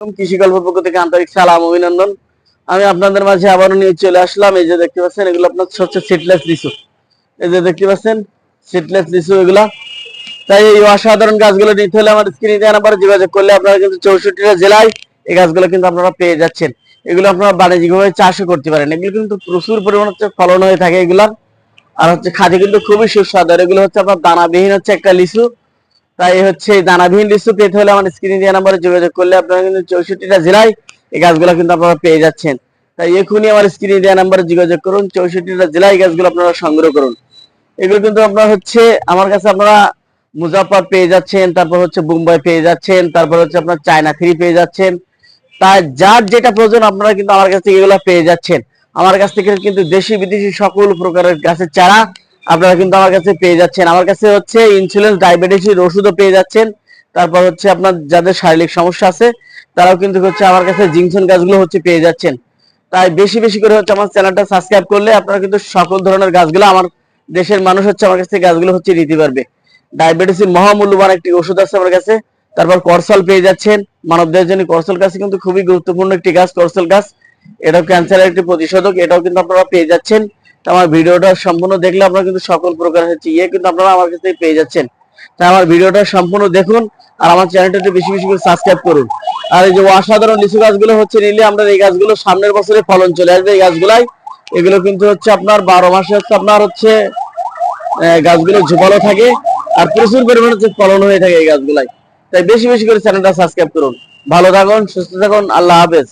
কৃষি গল্প পক্ষ থেকে আন্তরিক সালাম, অভিনন্দন। আমি আপনাদের মাঝে আবারও নিয়ে চলে আসলাম। এই যে দেখতে পাচ্ছেন, এগুলো আপনার হচ্ছে সিটলেস লিচু। এই যে দেখতে পাচ্ছেন সিটলেস লিচু এগুলা। তাই এই অসাধারণ গাছগুলো নিতে হলে আমার স্ক্রিনে যোগাযোগ করলে আপনারা কিন্তু চৌষট্টিটা জেলায় এই গাছগুলো কিন্তু আপনারা পেয়ে যাচ্ছেন। এগুলো আপনারা বাণিজ্যিকভাবে চাষও করতে পারেন। এগুলো কিন্তু প্রচুর পরিমাণ হচ্ছে ফলন হয়ে থাকে এগুলার। আর হচ্ছে খাদি কিন্তু খুবই সুস্বাদু। এগুলো হচ্ছে আপনার দানাবিহীন হচ্ছে একটা লিচু। তাই হচ্ছে দানাবিহীন লিচু পেতে হলে আমার স্ক্রিনে দেওয়া নাম্বারে যোগাযোগ করলে আপনারা কিন্তু চৌষট্টিটা জেলায় এই গাছগুলো কিন্তু আপনারা পেয়ে যাচ্ছেন। তাই এখনই আমার স্ক্রিনে দেওয়া নাম্বারে যোগাযোগ করুন, চৌষট্টিটা জেলায় গাছগুলো আপনারা সংগ্রহ করুন। এগুলো কিন্তু আপনার হচ্ছে আমার কাছে আপনারা মুজাফর পেয়ে যাচ্ছেন, তারপর হচ্ছে মুম্বাই পেয়ে যাচ্ছেন, তারপর হচ্ছে আপনার চায়না থ্রি পেয়ে যাচ্ছেন। তাই যার যেটা প্রয়োজন আপনারা কিন্তু আমার কাছ থেকে এগুলো পেয়ে যাচ্ছেন। আমার কাছ থেকে কিন্তু দেশি বিদেশি সকল প্রকারের গাছের চারা আপনারা কিন্তু আমার কাছে পেয়ে যাচ্ছেন। আমার কাছে হচ্ছে ইনসুলেন্স ডায়াবেটিসের ওষুধও পেয়ে যাচ্ছেন। তারপর হচ্ছে আপনার যাদের শারীরিক সমস্যা আছে, তারাও কিন্তু হচ্ছে আমার কাছে জিংসন গাছগুলো হচ্ছে পেয়ে যাচ্ছেন। তাই বেশি বেশি করে হচ্ছে আমার চ্যানেলটা সাবস্ক্রাইব করলে আপনারা কিন্তু সকল ধরনের গাছগুলো আমার দেশের মানুষ হচ্ছে আমার কাছে গাছগুলো হচ্ছে নিতে পারবে। ডায়াবেটিসের মহামূল্যবান একটি ওষুধ আছে আমার কাছে। তারপর করসল পেয়ে যাচ্ছেন। মানবদের জন্য করসল গাছ কিন্তু খুবই গুরুত্বপূর্ণ একটি গাছ, করসল গাছ। এটাও ক্যান্সারের একটি প্রতিষেধক, এটাও কিন্তু আপনারা পেয়ে যাচ্ছেন। আমার ভিডিওটা সম্পূর্ণ দেখলে আপনারা কিন্তু সকল প্রকার হচ্ছে ইয়ে কিন্তু আপনারা আমার কাছ থেকে পেয়ে যাচ্ছেন। তাই আমার ভিডিওটা সম্পূর্ণ দেখুন আর আমার চ্যানেলটা একটু বেশি বেশি করে সাবস্ক্রাইব করুন। আর এই যে অসাধারণ লিচু গাছগুলো হচ্ছে নিলে আমরা এই গাছগুলো সামনের বছরে ফলন চলে আসবে। এই গাছগুলাই, এগুলো কিন্তু হচ্ছে আপনার বারো মাসে হচ্ছে আপনার হচ্ছে গাছগুলো ঝোপালো থাকে আর প্রচুর পরিমাণে হচ্ছে ফলন হয়ে থাকে এই গাছগুলাই। তাই বেশি বেশি করে চ্যানেলটা সাবস্ক্রাইব করুন। ভালো থাকুন, সুস্থ থাকুন, আল্লাহ হাফেজ।